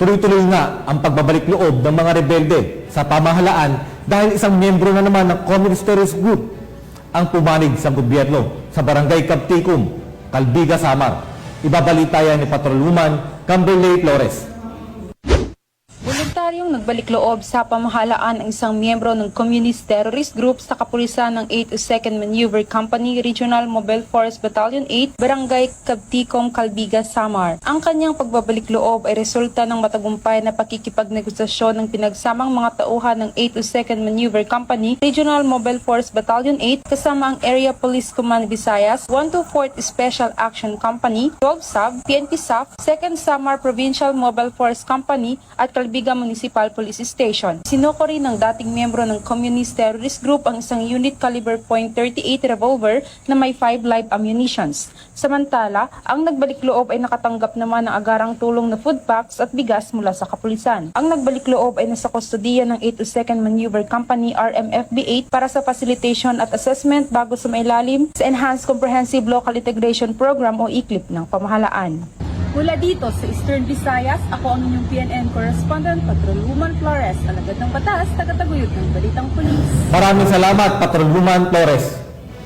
Tuloy-tuloy nga ang pagbabalik loob ng mga rebelde sa pamahalaan dahil isang miyembro na naman ng Communist Terrorist Group ang pumanig sa gobyerno sa Barangay Capticum, Calbiga, Samar. Ibabalita yan ni Patrolwoman Camberley Flores. Voluntaryong nagbalik loob sa pamahalaan ang isang miyembro ng Communist Terrorist Group sa kapulisan ng 82nd Maneuver Company Regional Mobile Force Battalion 8, Barangay Cabticom, Calbiga, Samar. Ang kanyang pagbabalik loob ay resulta ng matagumpay na pakikipagnegosasyon ng pinagsamang mga tauhan ng 82nd Maneuver Company Regional Mobile Force Battalion 8 kasama ang Area Police Command Visayas, 124th Special Action Company, 12 SAB, PNP SAF, 2nd Samar Provincial Mobile Force Company at Calbiga Municipal Police Station. Sinoko rin ng dating miyembro ng Communist Terrorist Group ang isang unit caliber .38 revolver na may 5 live ammunitions. Samantala, ang nagbalik loob ay nakatanggap naman ng agarang tulong na food packs at bigas mula sa kapulisan. Ang nagbalik loob ay nasa kustodiya ng 82nd Maneuver Company RMFB 8 para sa facilitation at assessment bago sa mailalim sa Enhanced Comprehensive Local Integration Program o ICLIP ng pamahalaan. Mula dito sa Eastern Visayas, ako ang inyong PNN Correspondent, Patrolwoman Flores, alagad ng batas, tagataguyod ng Balitang Pulis. Maraming salamat, Patrolwoman Flores.